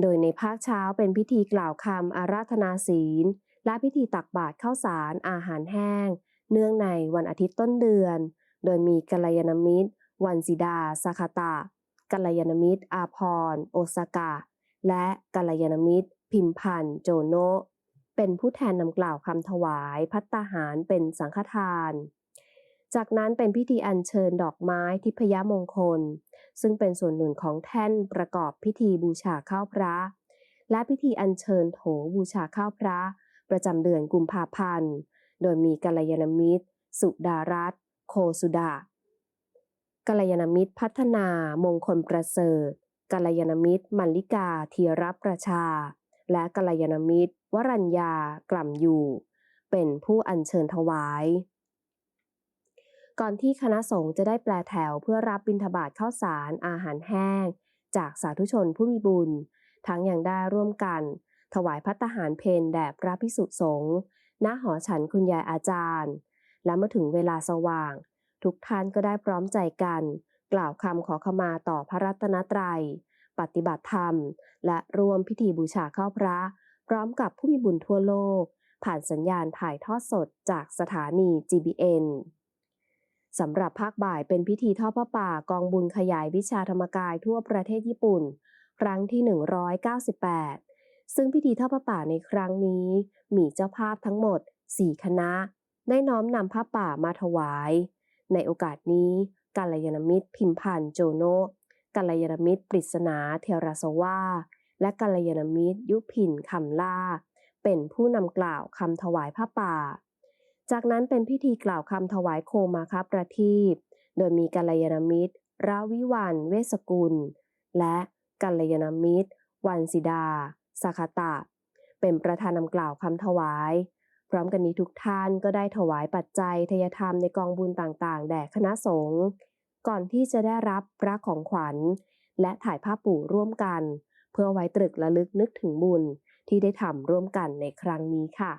โดยในภาคเช้าเป็นพิธีกล่าวคำอาราธนาศีล และพิธีตักบาตรข้าวสารอาหารแห้ง เนื่องในวันอาทิตย์ต้นเดือน โดยมีกัลยาณมิตร วันสิดาสาคาตะกัลยาณมิตร อาพรโอซากะ และกัลยาณมิตร พิมพันธ์โจโนะเป็นผู้แทนนำกล่าวคำถวายพัตตาหารเป็นสังฆทาน จากนั้นเป็นพิธีอัญเชิญดอกไม้ทิพยมงคล ซึ่งเป็นส่วนหนึ่งของแท่นประกอบพิธีบูชาข้าวพระ และพิธีอัญเชิญโถบูชาข้าวพระ ประจำเดือนกุมภาพันธ์ โดยมีกัลยาณมิตร สุดารัตโคสุดากัลยาณมิตรพัฒนามงคลประเสริฐกัลยาณมิตรมัลลิกาธีรประชา และกัลยาณมิตร วรัญญากล่ำอยู่ เป็นผู้อัญเชิญถวาย ก่อนที่คณะสงฆ์จะได้แปลแถวเพื่อรับบิณฑบาตข้าวสารอาหารแห้ง จากสาธุชนผู้มีบุญ ทั้งอยังได้ร่วมกัน ถวายพัตตาหารเพนแด่พระพิสุสงฆ์ณหอฉันคุณยายอาจารย์ และเมื่อถึงเวลาสว่าง ทุกท่านก็ได้พร้อมใจกัน กล่าวคำขอขมาต่อพระรัตนตรัย ปฏิบัติธรรม และร่วมพิธีบูชาข้าวพระ พร้อมกับผู้มีบุญทั่วโลก ผ่านสัญญาณถ่ายทอดสดจากสถานี GBN สำหรับภาคบ่ายเป็นพิธีทอดพระป่ากองบุญขยายวิชาธรรมกายทั่วประเทศญี่ปุ่น ครั้งที่ 198 ซึ่งพิธีทอดพระป่าในครั้งนี้ มีเจ้าภาพทั้งหมด 4 คณะ ได้น้อมนำผ้าป่ามาถวาย ในโอกาสนี้กัลยาณมิตร พิมพันธ์โจโนกัลยาณมิตร ปริศนาเทราสวาและกัลยาณมิตร ยุพินคำล่า เป็นผู้นำกล่าวคำถวายผ้าป่า จากนั้นเป็นพิธีกล่าวคำถวายโคมาคาประทีปโดยมีกัลยาณมิตร ราวิวันเวสกุล และกัลยาณมิตร วันสิดาสาคตะ เป็นประธานนำกล่าวคำถวาย พร้อมกันนี้ทุกท่านก็ได้ถวายปัจจัยทยธรรมในกองบุญต่างๆ แด่คณะสงฆ์ก่อนที่จะได้รับพระของขวัญ และถ่ายภาพปู่ร่วมกัน เพื่อไว้ตรึกระลึกนึกถึงบุญที่ได้ทำร่วมกันในครั้งนี้ค่ะ